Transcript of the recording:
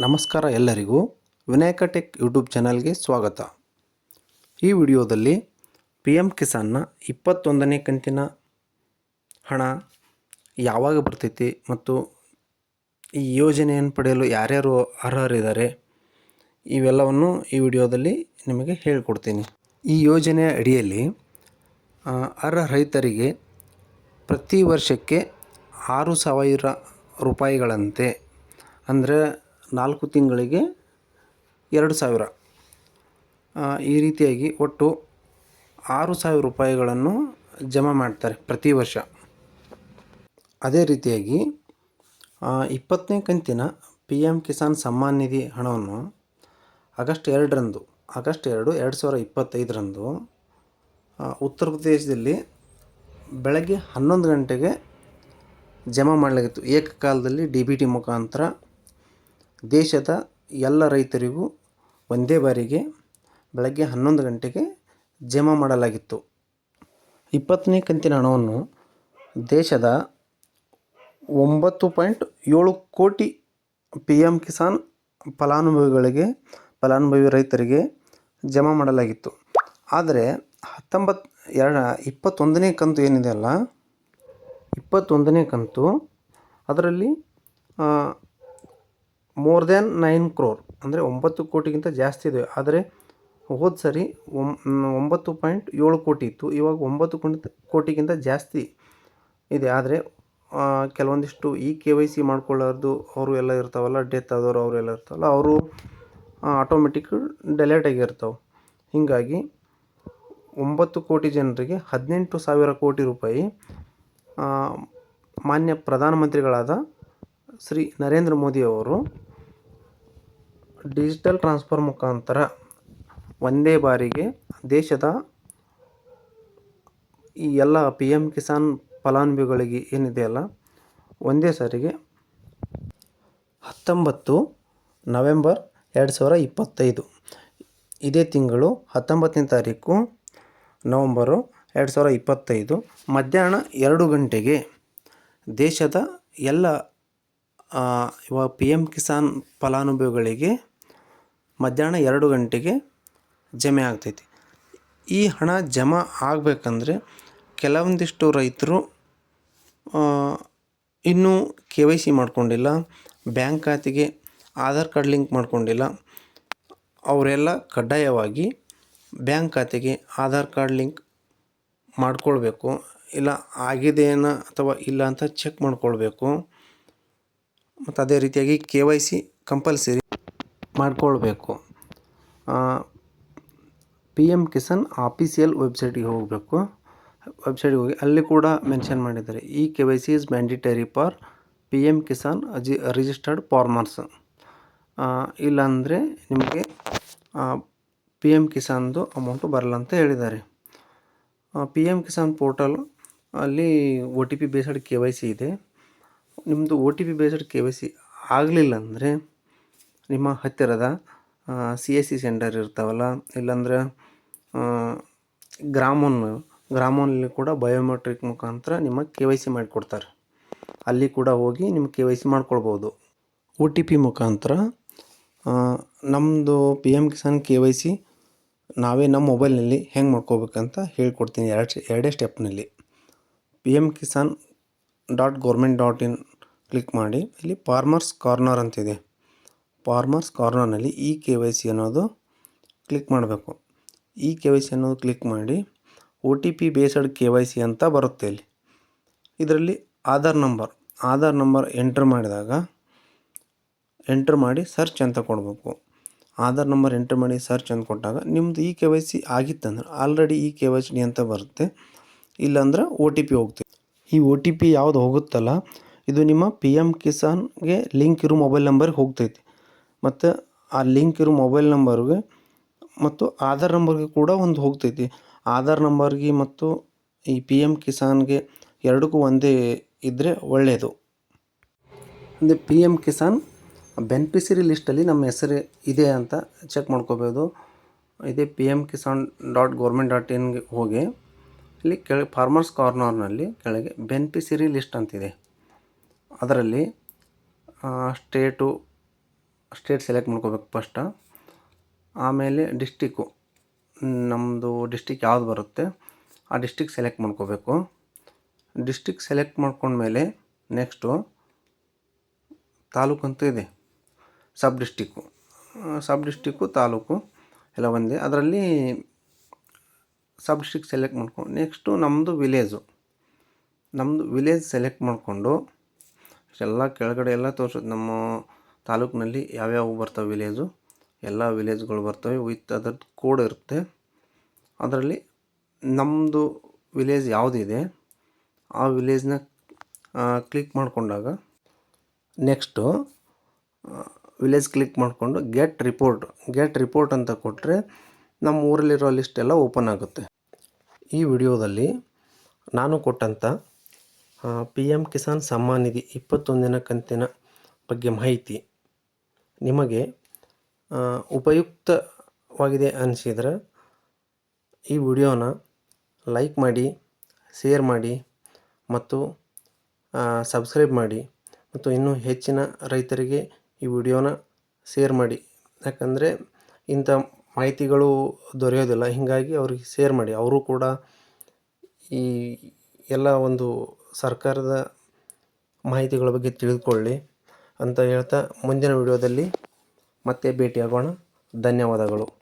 ನಮಸ್ಕಾರ ಎಲ್ಲರಿಗೂ Vinayaka tech YouTube ಚಾನಲ್ಗೆ ಸ್ವಾಗತ. ಈ ವಿಡಿಯೋದಲ್ಲಿ ಪಿ ಎಂ ಕಿಸಾನ್ನ ಇಪ್ಪತ್ತೊಂದನೇ ಕಂತಿನ ಹಣ ಯಾವಾಗ ಬರ್ತೈತಿ ಮತ್ತು ಈ ಯೋಜನೆಯನ್ನು ಪಡೆಯಲು ಯಾರ್ಯಾರು ಅರ್ಹರಿದ್ದಾರೆ ಇವೆಲ್ಲವನ್ನು ಈ ವಿಡಿಯೋದಲ್ಲಿ ನಿಮಗೆ ಹೇಳಿಕೊಡ್ತೀನಿ. ಈ ಯೋಜನೆಯ ಅಡಿಯಲ್ಲಿ ಅರ್ಹ ರೈತರಿಗೆ ಪ್ರತಿ ವರ್ಷಕ್ಕೆ ಆರು ಸಾವಿರ ರೂಪಾಯಿಗಳಂತೆ, ಅಂದರೆ ನಾಲ್ಕು ತಿಂಗಳಿಗೆ ಎರಡು ಸಾವಿರ. ಈ ರೀತಿಯಾಗಿ ಒಟ್ಟು ಆರು ಸಾವಿರ ರೂಪಾಯಿಗಳನ್ನು ಜಮಾ ಮಾಡ್ತಾರೆ ಪ್ರತಿ ವರ್ಷ. ಅದೇ ರೀತಿಯಾಗಿ ಇಪ್ಪತ್ತನೇ ಕಂತಿನ ಪಿ ಎಂ ಕಿಸಾನ್ ಸಮ್ಮಾನ್ ನಿಧಿ ಹಣವನ್ನು ಆಗಸ್ಟ್ ಎರಡರಂದು, ಆಗಸ್ಟ್ ಎರಡು ಎರಡು ಸಾವಿರ ಇಪ್ಪತ್ತೈದರಂದು ಉತ್ತರ ಪ್ರದೇಶದಲ್ಲಿ ಬೆಳಗ್ಗೆ ಹನ್ನೊಂದು ಗಂಟೆಗೆ ಜಮಾ ಮಾಡಲಾಗಿತ್ತು. ಏಕಕಾಲದಲ್ಲಿ ಡಿ ಬಿ ಟಿ ಮುಖಾಂತರ ದೇಶದ ಎಲ್ಲ ರೈತರಿಗೂ ಒಂದೇ ಬಾರಿಗೆ ಬೆಳಗ್ಗೆ ಹನ್ನೊಂದು ಗಂಟೆಗೆ ಜಮಾ ಮಾಡಲಾಗಿತ್ತು. ಇಪ್ಪತ್ತನೇ ಕಂತಿನ ಹಣವನ್ನು ದೇಶದ ಒಂಬತ್ತು ಪಾಯಿಂಟ್ ಏಳು ಕೋಟಿ ಪಿ ಎಂ ಕಿಸಾನ್ ಫಲಾನುಭವಿಗಳಿಗೆ, ಫಲಾನುಭವಿ ರೈತರಿಗೆ ಜಮಾ ಮಾಡಲಾಗಿತ್ತು. ಆದರೆ ಹತ್ತೊಂಬತ್ತು ಎರಡ, ಇಪ್ಪತ್ತೊಂದನೇ ಕಂತು ಏನಿದೆ ಅಲ್ಲ? ಇಪ್ಪತ್ತೊಂದನೇ ಕಂತು ಅದರಲ್ಲಿ ಮೋರ್ ದ್ಯಾನ್ ನೈನ್ ಕ್ರೋರ್ ಅಂದರೆ ಒಂಬತ್ತು ಕೋಟಿಗಿಂತ ಜಾಸ್ತಿ ಇದೆ. ಆದರೆ ಹೋದ ಸರಿ ಒಂಬತ್ತು ಪಾಯಿಂಟ್ ಏಳು ಕೋಟಿ ಇತ್ತು. ಇವಾಗ ಒಂಬತ್ತು ಕೋಟಿ ಕೋಟಿಗಿಂತ ಜಾಸ್ತಿ ಇದೆ. ಆದರೆ ಕೆಲವೊಂದಿಷ್ಟು ಈ ಕೆ ವೈ ಸಿ ಮಾಡ್ಕೊಳ್ಳೋದು ಅವರು ಎಲ್ಲ ಇರ್ತಾವಲ್ಲ ಡೆತ್ ಆದವರು ಅವರು ಎಲ್ಲ ಇರ್ತಾವಲ್ಲ, ಅವರು ಆಟೋಮೆಟಿಕ್ ಡೆಲೇಟ್ ಆಗಿರ್ತಾವೆ ಹೀಗಾಗಿ ಒಂಬತ್ತು ಕೋಟಿ ಜನರಿಗೆ ಹದಿನೆಂಟು ಸಾವಿರ ಕೋಟಿ ರೂಪಾಯಿ ಮಾನ್ಯ ಪ್ರಧಾನಮಂತ್ರಿಗಳಾದ ಶ್ರೀ ನರೇಂದ್ರ ಮೋದಿ ಅವರು ಡಿಜಿಟಲ್ ಟ್ರಾನ್ಸ್ಫರ್ ಮುಖಾಂತರ ಒಂದೇ ಬಾರಿಗೆ ದೇಶದ ಈ ಎಲ್ಲ ಪಿ ಎಂ ಕಿಸಾನ್ ಫಲಾನುಭವಿಗಳಿಗೆ ಏನಿದೆಯಲ್ಲ ಒಂದೇ ಸಾರಿಗೆ ಹತ್ತೊಂಬತ್ತು ನವೆಂಬರ್ ಎರಡು ಸಾವಿರ ಇಪ್ಪತ್ತೈದು. ಇದೇ ತಿಂಗಳು ಹತ್ತೊಂಬತ್ತನೇ ತಾರೀಕು ನವಂಬರು ಎರಡು ಸಾವಿರ ಇಪ್ಪತ್ತೈದು. ಮಧ್ಯಾಹ್ನ ಎರಡು ಗಂಟೆಗೆ ದೇಶದ ಎಲ್ಲ ಇವಾಗ ಪಿ ಎಂ ಕಿಸಾನ್ ಫಲಾನುಭವಿಗಳಿಗೆ ಮಧ್ಯಾಹ್ನ ಎರಡು ಗಂಟೆಗೆ ಜಮೆ ಆಗ್ತೈತಿ. ಈ ಹಣ ಜಮಾ ಆಗಬೇಕಂದ್ರೆ ಕೆಲವೊಂದಿಷ್ಟು ರೈತರು ಇನ್ನೂ ಕೆ ವೈ ಸಿ ಮಾಡ್ಕೊಂಡಿಲ್ಲ, ಬ್ಯಾಂಕ್ ಖಾತೆಗೆ ಆಧಾರ್ ಕಾರ್ಡ್ ಲಿಂಕ್ ಮಾಡ್ಕೊಂಡಿಲ್ಲ. ಅವರೆಲ್ಲ ಕಡ್ಡಾಯವಾಗಿ ಬ್ಯಾಂಕ್ ಖಾತೆಗೆ ಆಧಾರ್ ಕಾರ್ಡ್ ಲಿಂಕ್ ಮಾಡಿಕೊಳ್ಬೇಕು, ಇಲ್ಲ ಆಗಿದೆಯೇನ ಅಥವಾ ಇಲ್ಲ ಅಂತ ಚೆಕ್ ಮಾಡಿಕೊಳ್ಬೇಕು. ಮತ್ತು ಅದೇ ರೀತಿಯಾಗಿ ಕೆ ವೈ ಸಿ ಕಂಪಲ್ಸರಿ ಮಾಡಿಕೊಳ್ಬೇಕು. ಪಿ ಎಂ ಕಿಸಾನ್ ಆಫೀಸಿಯಲ್ ವೆಬ್ಸೈಟಿಗೆ ಹೋಗಬೇಕು. ವೆಬ್ಸೈಟ್ಗೆ ಹೋಗಿ ಅಲ್ಲಿ ಕೂಡ ಮೆನ್ಷನ್ ಮಾಡಿದ್ದಾರೆ. ಈ K Y C is mandatory for P M Kisan ಅಜಿ registered farmers ಇಲ್ಲಾಂದರೆ ನಿಮಗೆ ಪಿ ಎಂ ಕಿಸಾನ್ದು ಅಮೌಂಟು ಬರಲ್ಲ ಅಂತ ಹೇಳಿದ್ದಾರೆ. ಪಿ ಎಂ ಕಿಸಾನ್ ಪೋರ್ಟಲ್ ಅಲ್ಲಿ O T P based K Y C ಇದೆ. ನಿಮ್ಮದು O T P based K Y C ಆಗಲಿಲ್ಲ ಅಂದರೆ ನಿಮ್ಮ ಹತ್ತಿರದ ಸಿ ಎಸ್ ಸಿ ಸೆಂಟರ್ ಇರ್ತಾವಲ್ಲ, ಇಲ್ಲಾಂದ್ರೆ ಗ್ರಾಮೋನ್ ಗ್ರಾಮೋನಲ್ಲಿ ಕೂಡ ಬಯೋಮೆಟ್ರಿಕ್ ಮುಖಾಂತರ ನಿಮ್ಮ ಕೆ ವೈ ಸಿ ಮಾಡಿಕೊಡ್ತಾರೆ. ಅಲ್ಲಿ ಕೂಡ ಹೋಗಿ ನಿಮ್ಮ ಕೆ ವೈ ಸಿ ಮಾಡ್ಕೊಳ್ಬೋದು. ಒ ಟಿ ಪಿ ಮುಖಾಂತರ ನಮ್ಮದು P M Kisan K Y C ನಾವೇ ನಮ್ಮ ಮೊಬೈಲ್ನಲ್ಲಿ ಹೆಂಗೆ ಮಾಡ್ಕೋಬೇಕಂತ ಹೇಳ್ಕೊಡ್ತೀನಿ ಎರಡು, ಎರಡೇ ಸ್ಟೆಪ್ನಲ್ಲಿ P M Kisan dot government dot in click ಮಾಡಿ ಇಲ್ಲಿ ಫಾರ್ಮರ್ಸ್ ಕಾರ್ನರ್ ಅಂತಿದೆ. ಫಾರ್ಮರ್ಸ್ ಕಾರ್ನರ್ನಲ್ಲಿ ಇ ಕೆ ವೈ ಸಿ ಅನ್ನೋದು ಕ್ಲಿಕ್ ಮಾಡಬೇಕು. ಇ ಕೆ ವೈ ಸಿ ಅನ್ನೋದು ಕ್ಲಿಕ್ ಮಾಡಿ O T P based K Y C ಅಂತ ಬರುತ್ತೆ ಇಲ್ಲಿ. ಇದರಲ್ಲಿ Aadhaar number Aadhaar number enter ಮಾಡಿದಾಗ ಎಂಟ್ರ್ ಮಾಡಿ ಸರ್ಚ್ ಅಂತ ಕೊಡಬೇಕು. ಆಧಾರ್ ನಂಬರ್ ಎಂಟ್ರ್ ಮಾಡಿ ಸರ್ಚ್ ಅಂತ ಕೊಟ್ಟಾಗ ನಿಮ್ಮದು E K Y C ಆಗಿತ್ತಂದ್ರೆ already E K Y C ಅಂತ ಬರುತ್ತೆ. ಇಲ್ಲಾಂದ್ರೆ ಒ ಟಿ ಪಿ ಹೋಗ್ತೀವಿ ಈ ಒ ಟಿ ಪಿ ಯಾವುದು ಹೋಗುತ್ತಲ್ಲ, ಇದು ನಿಮ್ಮ ಪಿ ಎಂ ಕಿಸಾನ್ಗೆ ಲಿಂಕ್ ಇರೋ ಮೊಬೈಲ್ ನಂಬರ್ಗೆ ಹೋಗ್ತೈತಿ. ಮತ್ತು ಆ ಲಿಂಕ್ ಇರೋ ಮೊಬೈಲ್ ನಂಬರ್ಗೆ ಮತ್ತು ಆಧಾರ್ ನಂಬರ್ಗೆ ಕೂಡ ಒಂದು ಹೋಗ್ತೈತಿ. ಆಧಾರ್ ನಂಬರ್ಗೆ ಮತ್ತು ಈ ಪಿ ಎಂ ಕಿಸಾನ್ಗೆ ಎರಡಕ್ಕೂ ಒಂದೇ ಇದ್ದರೆ ಒಳ್ಳೆಯದು ಅಂದರೆ ಪಿ ಎಂ ಕಿಸಾನ್ ಬೆನಿಫಿಷರಿ ಲಿಸ್ಟಲ್ಲಿ ನಮ್ಮ ಹೆಸರು ಇದೆ ಅಂತ ಚೆಕ್ ಮಾಡ್ಕೋಬೋದು. ಇದೇ P M Kisan dot government dot ಇನ್ಗೆ ಹೋಗಿ ಇಲ್ಲಿ ಕೆಳಗೆ ಫಾರ್ಮರ್ಸ್ ಕಾರ್ನರ್ನಲ್ಲಿ ಕೆಳಗೆ ಬೆನಿಫಿಷರಿ ಲಿಸ್ಟ್ ಅಂತಿದೆ. ಅದರಲ್ಲಿ ಸ್ಟೇಟು ಸ್ಟೇಟ್ ಸೆಲೆಕ್ಟ್ ಮಾಡ್ಕೋಬೇಕು ಫಸ್ಟ. ಆಮೇಲೆ ಡಿಸ್ಟಿಕ್ಕು. ನಮ್ಮದು ಡಿಸ್ಟಿಕ್ ಯಾವುದು ಬರುತ್ತೆ, ಆ ಡಿಸ್ಟಿಕ್ ಸೆಲೆಕ್ಟ್ ಮಾಡ್ಕೋಬೇಕು. ಡಿಸ್ಟಿಕ್ ಸೆಲೆಕ್ಟ್ ಮಾಡ್ಕೊಂಡ್ಮೇಲೆ ನೆಕ್ಸ್ಟು ತಾಲೂಕು ಅಂತ ಇದೆ. Sub district. Sub district, taluk ಎಲ್ಲ ಒಂದೇ. ಅದರಲ್ಲಿ ಸಬ್ ಡಿಸ್ಟಿಕ್ ಸೆಲೆಕ್ಟ್ ಮಾಡ್ಕೊಂಡು ನೆಕ್ಸ್ಟು ನಮ್ಮದು ವಿಲೇಜು. ನಮ್ಮದು ವಿಲೇಜ್ ಸೆಲೆಕ್ಟ್ ಮಾಡಿಕೊಂಡು ಎಲ್ಲ ಕೆಳಗಡೆ ಎಲ್ಲ ತೋರಿಸೋದು ನಮ್ಮ ತಾಲೂಕಿನಲ್ಲಿ ಯಾವ್ಯಾವು ಬರ್ತವೆ ವಿಲೇಜು ಎಲ್ಲ ವಿಲೇಜ್ಗಳು ಬರ್ತವೆ ವಿತ್ ಅದ್ರದ್ದು ಕೋಡ್ ಇರುತ್ತೆ. ಅದರಲ್ಲಿ ನಮ್ಮದು ವಿಲೇಜ್ ಯಾವುದಿದೆ ಆ ವಿಲೇಜ್ನ ಕ್ಲಿಕ್ ಮಾಡಿಕೊಂಡಾಗ ನೆಕ್ಸ್ಟು ವಿಲೇಜ್ ಕ್ಲಿಕ್ ಮಾಡಿಕೊಂಡು ಗೆಟ್ ರಿಪೋರ್ಟ್ ಗೆಟ್ ರಿಪೋರ್ಟ್ ಅಂತ ಕೊಟ್ಟರೆ ನಮ್ಮ ಊರಲ್ಲಿರೋ ಲಿಸ್ಟ್ ಎಲ್ಲ ಓಪನ್ ಆಗುತ್ತೆ. ಈ ವಿಡಿಯೋದಲ್ಲಿ ನಾನು ಕೊಟ್ಟಂಥ ಪಿ ಎಂ ಕಿಸಾನ್ ಸಮ್ಮಾನ್ ನಿಧಿ ಇಪ್ಪತ್ತೊಂದಿನ ಕಂತಿನ ಬಗ್ಗೆ ಮಾಹಿತಿ ನಿಮಗೆ ಉಪಯುಕ್ತವಾಗಿದೆ ಅನಿಸಿದ್ರೆ ಈ ವಿಡಿಯೋನ ಲೈಕ್ ಮಾಡಿ, ಶೇರ್ ಮಾಡಿ ಮತ್ತು ಸಬ್ಸ್ಕ್ರೈಬ್ ಮಾಡಿ ಮತ್ತು ಇನ್ನೂ ಹೆಚ್ಚಿನ ರೈತರಿಗೆ ಈ ವಿಡಿಯೋನ ಶೇರ್ ಮಾಡಿ. ಯಾಕಂದರೆ ಇಂಥ ಮಾಹಿತಿಗಳು ದೊರೆಯೋದಿಲ್ಲ. ಹೀಗಾಗಿ ಅವ್ರಿಗೆ ಶೇರ್ ಮಾಡಿ. ಅವರು ಕೂಡ ಈ ಎಲ್ಲ ಒಂದು ಸರ್ಕಾರದ ಮಾಹಿತಿಗಳ ಬಗ್ಗೆ ತಿಳಿದುಕೊಳ್ಳಿ. ಅಂತ ಹೇಳ್ತಾ ಮುಂದಿನ ವಿಡಿಯೋದಲ್ಲಿ ಮತ್ತೆ ಭೇಟಿಯಾಗೋಣ. ಧನ್ಯವಾದಗಳು.